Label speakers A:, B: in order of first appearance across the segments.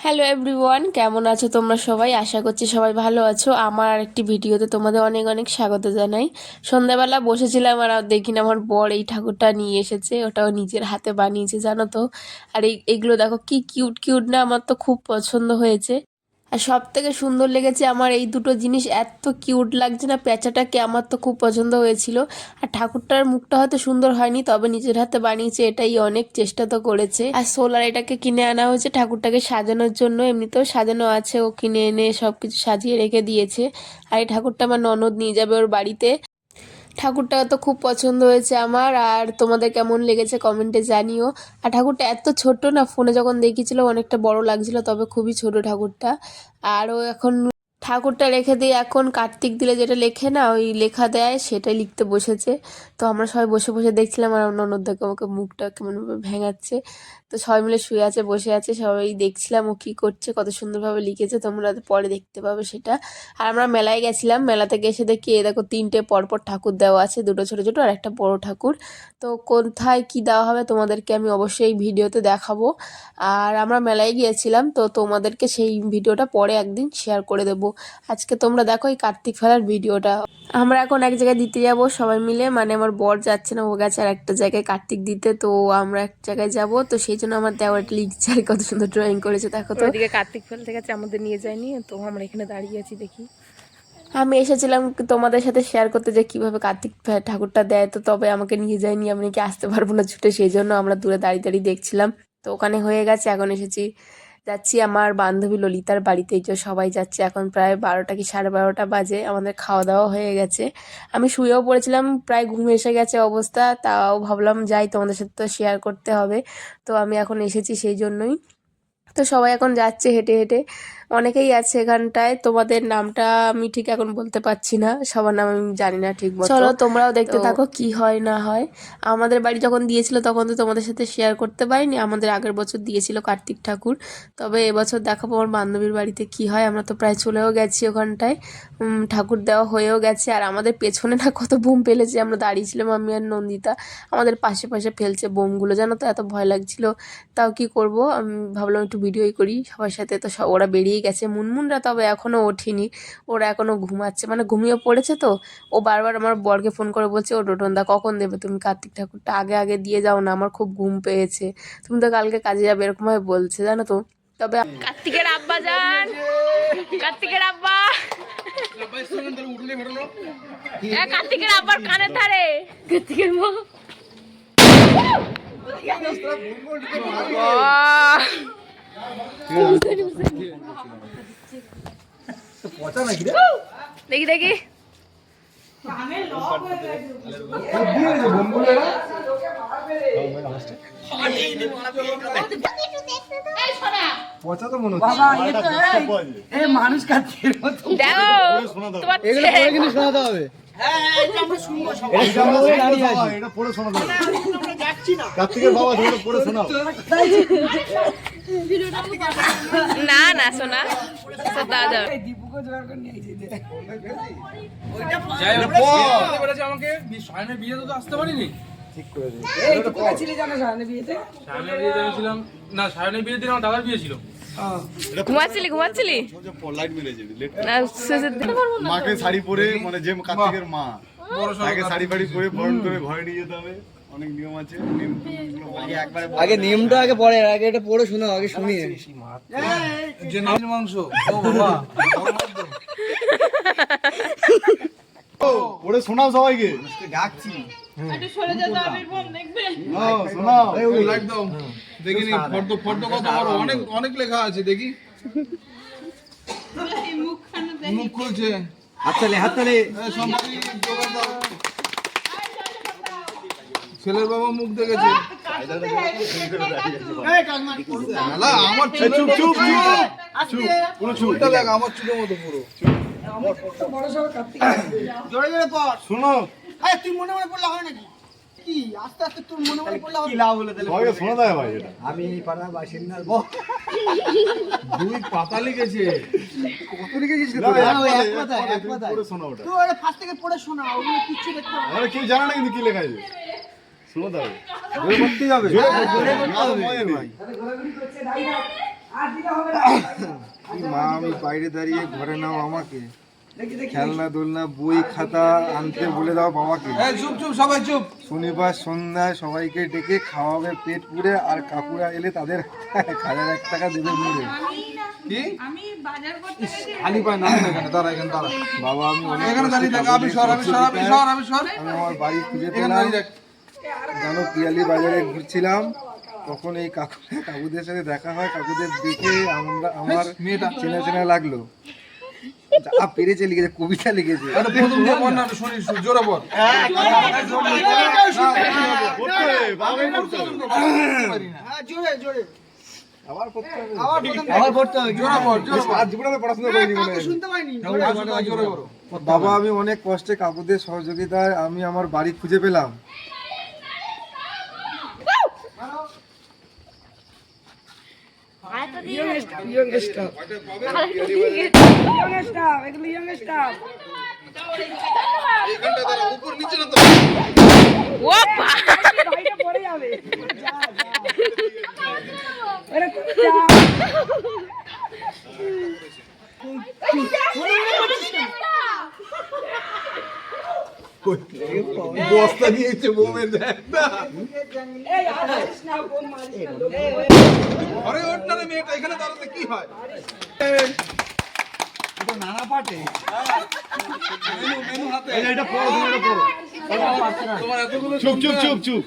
A: Hello everyone কেমন আছো তোমরা সবাই? আশা করছি সবাই ভালো আছো। আমার আরেকটি ভিডিওতে তোমাদের অনেক অনেক স্বাগত জানাই। সন্ধ্যাবেলা বসেছিলাম আর দেখি না আমার বর এই ঠাকুরটা নিয়ে এসেছে। ওটাও নিজের হাতে বানিয়েছে, জানো তো। আর এই এগুলো দেখো কি কিউট কিউট না? আমার তো খুব পছন্দ হয়েছে। আর সব থেকে সুন্দর লেগেছে আমার এই দুটো জিনিস। এত কিউট লাগছে না প্যাঁচাটাকে আমার তো খুব পছন্দ হয়েছিল। আর ঠাকুরটার মুখটা হয়তো সুন্দর হয়নি, তবে নিজের হাতে বানিয়েছে, এটাই অনেক চেষ্টা তো করেছে। আর সোলার এটাকে কিনে আনা হয়েছে ঠাকুরটাকে সাজানোর জন্য, এমনিতেও সাজানো আছে, ও কিনে এনে সব কিছু সাজিয়ে রেখে দিয়েছে। আর এই ঠাকুরটা আমার ননদ নিয়ে যাবে ওর বাড়িতে। ঠাকুরটা তো খুব পছন্দ হয়েছে আমার, আর তোমাদের কেমন লেগেছে কমেন্টে জানিও। আর ঠাকুরটা এত ছোট না ফোনে যখন দেখিয়েছিল অনেকটা বড় লাগছিল, তবে খুবই ছোট ঠাকুরটা। আর ও এখন ঠাকুরটা রেখে দিয়ে এখন কার্তিক দিলে যেটা লেখে না, ওই লেখা দেয়, সেটাই লিখতে বসেছে। তো আমরা সবাই বসে বসে দেখছিলাম আর অন্য দেখে আমাকে মুখটা কেমনভাবে ভেঙাচ্ছে। তো সবাই মিলে শুয়ে আছে, বসে আছে, সবাই দেখছিলাম ও কী করছে, কত সুন্দরভাবে লিখেছে, তোমরা পরে দেখতে পাবে সেটা। আর আমরা মেলায় গেছিলাম, মেলা থেকে এসে দেখি এ দেখো তিনটে পরপর ঠাকুর দেওয়া আছে, দুটো ছোটো ছোটো আর একটা বড় ঠাকুর। তো কোথায় কি দেওয়া হবে তোমাদেরকে আমি অবশ্যই ভিডিওতে দেখাবো। আর আমরা মেলায় গিয়েছিলাম, তো তোমাদেরকে সেই ভিডিওটা পরে একদিন শেয়ার করে দেবো। আজকে তোমরা দেখো এই কার্তিক ফেলার ভিডিওটা। আমরা এখন এক জায়গায় দিতে যাব সবাই মিলে মানে আমার বর যাচ্ছে না, ও গেছে আর একটা জায়গায় কার্তিক দিতে, তো আমরা এক জায়গায় যাব, তো সেই জন্য আমার দেওয়ার লিখছে আর কত সুন্দর ড্রয়িং করেছে দেখো তো।
B: ওদিকে কার্তিক ফেল থেকে আমাদের নিয়ে যায়নি তো আমরা এখানে দাঁড়িয়ে আছি দেখি।
A: আমি এসেছিলাম তোমাদের সাথে শেয়ার করতে যে কীভাবে কার্তিক ঠাকুরটা দেয় তো তবে আমাকে নিয়ে যায়নি আমি কি আসতে পারব না ছুটে সেই জন্য আমরা দূরে দাঁড়িয়ে দাঁড়িয়ে দেখছিলাম। তো ওখানে হয়ে গেছে এখন এসেছি যাচ্ছি আমার বান্ধবী ললিতার বাড়িতে, এই সবাই যাচ্ছে। এখন প্রায় বারোটা কি সাড়ে বারোটা বাজে, আমাদের খাওয়া দাওয়া হয়ে গেছে। আমি শুয়েও পড়েছিলাম, প্রায় ঘুম এসে গেছে অবস্থা, তাও ভাবলাম যাই, তোমাদের সাথে তো শেয়ার করতে হবে। তো আমি এখন এসেছি সেই জন্যই। তো সবাই এখন যাচ্ছে হেঁটে হেঁটে। অনেকেই আছে এখানটায় তোমাদের নামটা আমি ঠিক এখন বলতে পারছি না সবার নাম আমি জানি না ঠিক চলো তোমরাও দেখতে থাকো কি হয় না হয়। আমাদের বাড়ি যখন দিয়েছিল তখন তো তোমাদের সাথে শেয়ার করতে পারিনি আমাদের আগের বছর দিয়েছিল কার্তিক ঠাকুর। তবে এবছর দেখাবো আমার বান্ধবীর বাড়িতে কি হয় আমরা তো প্রায় চলেও গেছি ওখানটায়। ঠাকুর দেওয়া হয়েও গেছে আর আমাদের পেছনে না কত বোম ফেলেছে আমরা দাঁড়িয়েছিলাম আমি আর নন্দিতা। আমাদের পাশে পাশে ফেলছে বোমগুলো জানো তো এত ভয় লাগছিল। তাও কি করব আমি ভাবলাম একটু ভিডিওই করি সবার সাথে তো সব ওরা বেরিয়ে গেছে। মুনমুনরা তবে এখনও ওঠেনি। ওরা এখনও ঘুমাচ্ছে। মানে ঘুমিয়ে পড়েছে তো? ও বারবার আমার বরকে ফোন করে বলছে ও টোটনদা কখন দেবে তুমি কার্তিক ঠাকুরটা? আগে আগে দিয়ে যাও না আমার খুব ঘুম পেয়েছে। তুমি তো কালকে কাজে যাবে এরকমভাবে বলছে জানো তো? তবে
B: কার্তিকের আব্বা যান! কার্তিকের আব্বা! কার্তিকের আব্বার কানের ধারে! কার্তিকের মা! দেখি দেখি
C: পচা তো মনে হচ্ছে
D: মানুষ
B: তোমার
C: কিন্তু শোনাতে হবে
B: না না শোনা
E: আমাকে বিয়েতে? তো আসতে পারিনি না সায়নের বিয়ের দিন আমার দাদার বিয়ে ছিল।
B: ঘুমাচ্ছিলি ঘুমাচ্ছিলি?
C: মাকে শাড়ি পরে মানে যে কার্তিকের মা। তাকে শাড়ি ফাড়ি পরে বরণ করে ঘরে নিয়ে যেতে হবে। অনেক নিয়ম আছে আগে
F: নিয়মটা আগে পড়ে আগে এটা পড়ে শোনাও আগে শুনিয়ে।
E: যে মাংস। ও বাবা।
C: শোনাও সবাইকে।
F: ডাকছি।
C: হ্যাঁ, শোনাও।
E: একদম। দেখিনি ফটো ফটো কত বড় অনেক অনেক লেখা আছে দেখি। মুখ খুলছে।
F: হাততালি হাততালি।
E: এ, সম্পত্তি জোগাড় দাও। ছেলের বাবা মুখ দেখেছে। আমার চুপ চুপ চুপ। চুপ। পুরো চুলটা দেখ আমার চুলের মতো পুরো।
D: বড় সব কার্তিক
C: শোনো
D: তুই মনে মনে পড়লে হয় নাকি কি আস্তে আস্তে তোর মনে মনে পড়লে হবে?
C: সবাইকে শোনাতে হবে ভাই এটা।
F: আমি পাড়ার বাসিন্দার বল
E: দুই পাতা লিখেছে।
F: কত লিখেছিস
C: না, এক
F: ওই এক কথা
C: পড়ে শোনাও ওটা।
D: তুই ওটা ফার্স্ট থেকে পড়ে শোনা ওগুলো কিচ্ছু দেখতে হবে
C: আরে কেউ জানে না কিন্তু কি লেখা আছে। হবে
F: জোরে করতেই হবে।
C: জোরে করতে হবে,
F: জোরে করতে হবে।
E: কি মা আমি বাইরে দাঁড়িয়ে ঘরে নাও আমাকে। খেলনা দোলনা বই খাতা আনতে বলে দাও বাবাকে।
G: চুপ চুপ সবাই চুপ।
E: শনিবার সন্ধ্যায় সবাইকে ডেকে খাওয়াবে পেট পুড়ে আর কাকুরা এলে তাদের হাজার এক টাকা দেবে মুড়ে। বাবা আমি আমার বাড়ি খুঁজে পেলাম। জানো পিয়ালি বাজারে ঘুরছিলাম তখন এই কাকু কাকুদের সাথে দেখা হয় কাকুদের দেখে আমরা আমার
G: মেয়েটা।
E: চেনা চেনা লাগল। যা পেরেছে লিখেছে কবিতা লিখেছে।
G: একটা প্রথম দিয়ে বল না শুনি শুনি, জোরে বল।
C: করতে হবে, বাবাই করতে হবে।
D: হ্যাঁ জোরে জোরে
E: আবার পড়তে হবে
D: আবার
F: পড়তে হবে
G: জোরে বল জোরে বল।
E: আজ জীবনে পড়াশোনা করিনি মনে
D: শুনতে পাইনি।
G: জোরে বলো।
E: বাবা আমি অনেক কষ্টে কাকুদের সহযোগিতায় আমি আমার বাড়ি খুঁজে পেলাম।
G: এইখানটা দাঁড়া উপর নিচে না তো
B: ও বা
G: বস্তা নিয়েছে বোমের ঘরে ওঠ না মেয়েটা এখানে দাঁড়াতে কি হয়?
F: নানা পাটে
G: মেনু মেনু। তোমার এতগুলো
C: চুপ চুপ চুপ চুপ।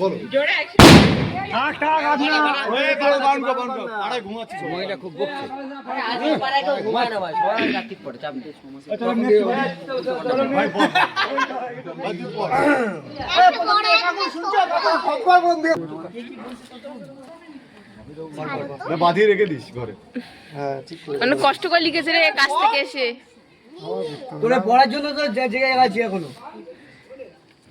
C: বলো। বাঁধিয়ে রেখে দিস ঘরে।
E: হ্যাঁ
B: মানে কষ্ট করে লিখেছে রে কাছ থেকে এসে।
F: তোরা পড়ার জন্য তো জায়গায় আছি এখনও।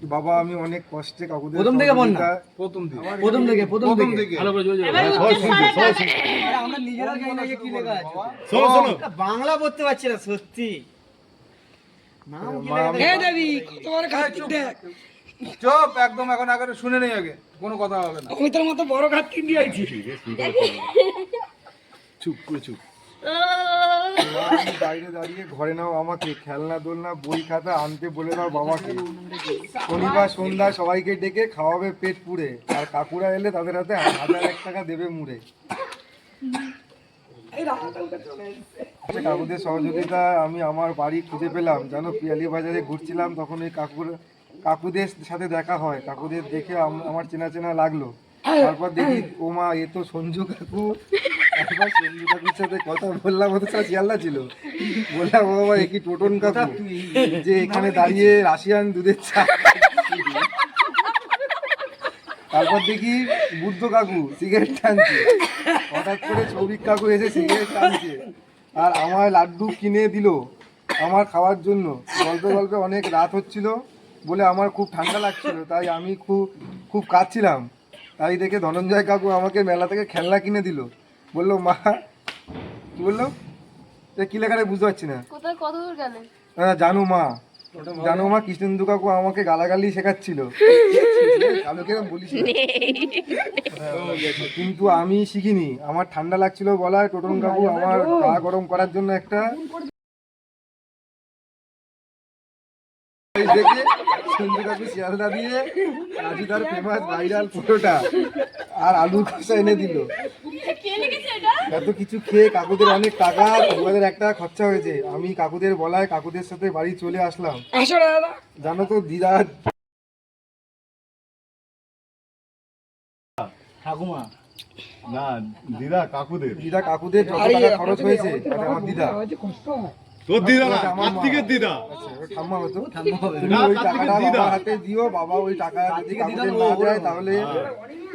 E: বাবা আমি অনেক কষ্টে কাকুদের
F: প্রথম থেকে বল না।
G: প্রথম দিকে
F: প্রথম থেকে প্রথম থেকে।
C: হ্যাঁ, শুনছে সবাই শুনছে।
F: আরে আমরা নিজেরা জানি না কি লেখা আছে।
C: শোনো শোনো।
F: বাংলা পড়তে পারছি না সত্যি। নাম কি
E: মা, আমি-
G: চুপ। একদম এখন আগে শুনে নেই আগে। কোনো কথা হবে না। আমি তোর মতো বড় কাট কিনে আইছি।
C: চুপ করে চুপ।
E: মা, আমি বাইরে দাঁড়িয়ে ঘরে নাও আমাকে খেলনা দোলনা বই খাতা আনতে বলে দাও বাবাকে। শনিবার সন্ধ্যায় সবাইকে ডেকে খাওয়াবে পেট পুড়ে আর কাকুরা এলে তাদের হাতে হাজার এক টাকা দেবে মুড়ে। আচ্ছা, কাকুদের সহযোগিতা আমি আমার বাড়ি খুঁজে পেলাম। যেন পিয়ালি বাজারে ঘুরছিলাম তখন ওই কাকুর কাকুদের সাথে দেখা হয়। কাকুদের দেখে আমার চেনা চেনা লাগল। তারপর দেখি ও মা এ তো সঞ্জু কাকু। একবার সঞ্জু কাকুর সাথে কথা বললাম ওদের সাথে শিয়ালদা ছিল। বললাম ও বাবা এ কি টোটন কাকু? যে এখানে দাঁড়িয়ে রাশিয়ান দুধের চা তারপর দেখি বুদ্ধ কাকু সিগারেট টানছে। হঠাৎ করে সৌভিক কাকু এসে সিগারেট টানছে। আর আমার লাড্ডু কিনে দিল আমার খাওয়ার জন্য। গল্পে গল্পে অনেক রাত হচ্ছিল বলে আমার খুব ঠান্ডা লাগছিল তাই আমি খুব খুব কাঁদছিলাম। তাই দেখে ধনঞ্জয় কাকু আমাকে মেলা থেকে খেলনা কিনে দিল। বলল মা কি বলল? এ কি লেখাটা বুঝতে পারছি না।
A: কোথায় কত দূর গেলে?
E: জানো মা জানো মা কৃষ্ণেন্দু কাকু আমাকে গালাগালি শেখাচ্ছিল। কিন্তু আমি শিখিনি। আমার ঠান্ডা লাগছিল বলায় টোটন কাকু আমার গা গরম করার জন্য একটা দেখে। শিয়ালদা দিয়ে রাজুদার ফেমাস ভাইরাল ফটোটা আর আলু কষা এনে দিল। এত কিছু খেয়ে কাকুদের অনেক টাকা তোমাদের এক টাকা খরচা হয়েছে। আমি কাকুদের বলায় কাকুদের সাথে বাড়ি চলে আসলাম। জানো তো দিদা
F: ঠাকুমা।
C: না দিদা কাকুদের।
E: দিদা কাকুদের যত টাকা খরচ হয়েছে আমার দিদা।
C: তোর দিদা না। কার্তিকের দিদা।
E: আচ্ছা, ঠাম্মা হতো
F: ঠাম্মা হবে।
E: তুমি ওই টাকাটা
C: দিদা।
E: হাতে দিও বাবা ওই টাকা যদি কাকুদের
F: না।
E: তাহলে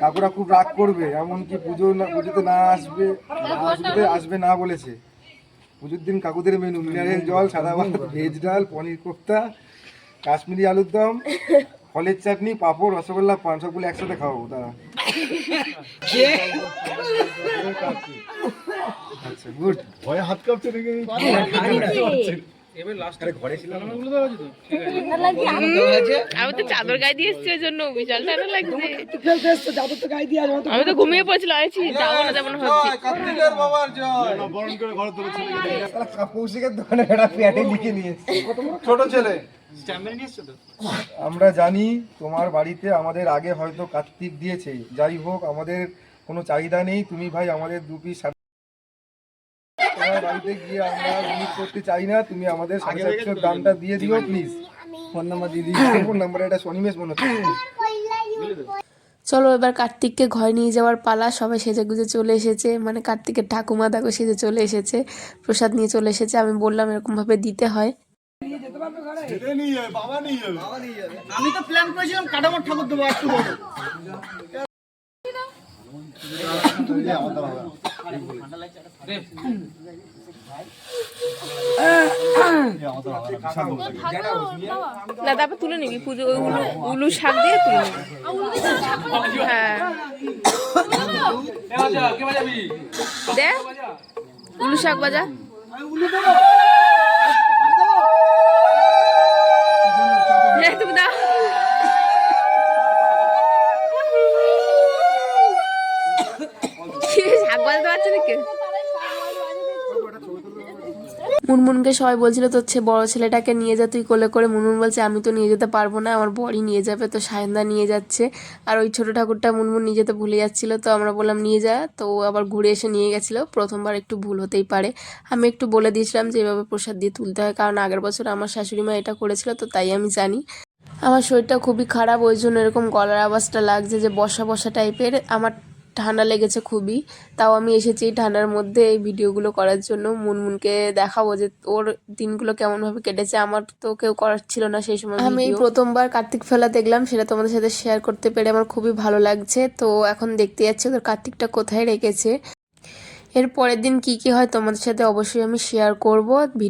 E: কাকুরা খুব রাগ করবে এমনকি পুজো না পুজোতে না আসবে পুজোতে আসবে না বলেছে। পুজোর দিন কাকুদের মেনু মিনারেল জল সাদা ভাত ভেজ ডাল পনির কোফতা কাশ্মীরি আলুর দম ফলের চাটনি পাঁপড় রসগোল্লা পান সবগুলো একসাথে খাওয়াবো তারা আচ্ছা গুড।
C: ভয়ে হাত কাঁপছে? দেখে আমি
B: আমি তো চাদর গায়ে দিয়ে এসছি জন্য বিশাল ঠান্ডা লাগছে। আমি তো ঘুমিয়ে পড়েছিলাম আছি যাব না যাব না ভাবছি।
E: কার্তিকের বাবার জয়।
C: বরণ করে ঘরে তোলে চলে গেছে।
E: কৌশিকের দোকানে একটা প্যাটে লিখে নিয়েছে ছোট ছেলে। আমরা জানি তোমার বাড়িতে আমাদের আগে হয়তো কার্তিক দিয়েছে। যাই হোক আমাদের কোনো চাহিদা নেই। তুমি ভাই আমাদের দু পিস বাড়িতে গিয়ে আমরা জিনিস করতে চাই না তুমি আমাদের সাড়ে চারশোর দামটা দিয়ে দিও প্লিজ ফোন নাম্বার দিয়ে দিই ফোন নাম্বার এটা শনিমেশ মনে হচ্ছে
A: চলো এবার কার্তিককে ঘরে নিয়ে যাওয়ার পালা সবাই সেজে গুজে চলে এসেছে মানে কার্তিকের ঠাকুমা দেখো সেজে চলে এসেছে প্রসাদ নিয়ে চলে এসেছে আমি বললাম এরকমভাবে দিতে হয়
C: ছেলে নিয়ে যাবে বাবা নিয়ে যাবে
D: আমি তো প্ল্যান করেছিলাম কাটামার ঠাকুর দেবো একটু
B: না তারপর তুলে নিবি পুজো উলু উলু শাক দিয়ে তুলে নিবি। হ্যাঁ। দে। উলু শাক বাজা দে, তুমি দাও কি, শাক
A: মুনমুনকে সবাই বলছিল, তোর ছে বড় ছেলেটাকে নিয়ে যা, তুই কোলে করে। মুনমুন বলছে, আমি তো নিয়ে যেতে পারব না, আমার বড়ি নিয়ে যাবে। তো সায়নদা নিয়ে যাচ্ছে। আর ওই ছোট ঠাকুরটা মুনমুন নিয়ে যেতে ভুলে যাচ্ছিল, তো আমরা বললাম, নিয়ে যা। তো আবার ঘুরে এসে নিয়ে গেছিল। প্রথমবার একটু ভুল হতেই পারে। আমি একটু বলে দিয়েছিলাম যে, এভাবে প্রসাদ দিয়ে তুলতে হয়। কারণ আগের বছর আমার শাশুড়ি মা এটা করেছিল, তো তাই আমি জানি। আমার শরীরটা খুবই খারাপ, ওই জন্য এরকম গলার আওয়াজটা লাগছে যে, বসা বসা টাইপের আমার ঠান্ডা লেগেছে খুবই। তাও আমি এসেছি ঠান্ডার মধ্যে এই ভিডিওগুলো করার জন্য। মুনমুনকে দেখাবো যে ওর দিনগুলো কেমনভাবে কেটেছে। আমার তো কেউ করার ছিল না সেই সময় আমি প্রথমবার কার্তিক ফেলা দেখলাম সেটা তোমাদের সাথে শেয়ার করতে পেরে আমার খুবই ভালো লাগছে। তো এখন দেখতে যাচ্ছি ওদের কার্তিকটা কোথায় রেখেছে। এর পরের দিন কি কি হয় তোমাদের সাথে অবশ্যই আমি শেয়ার করব।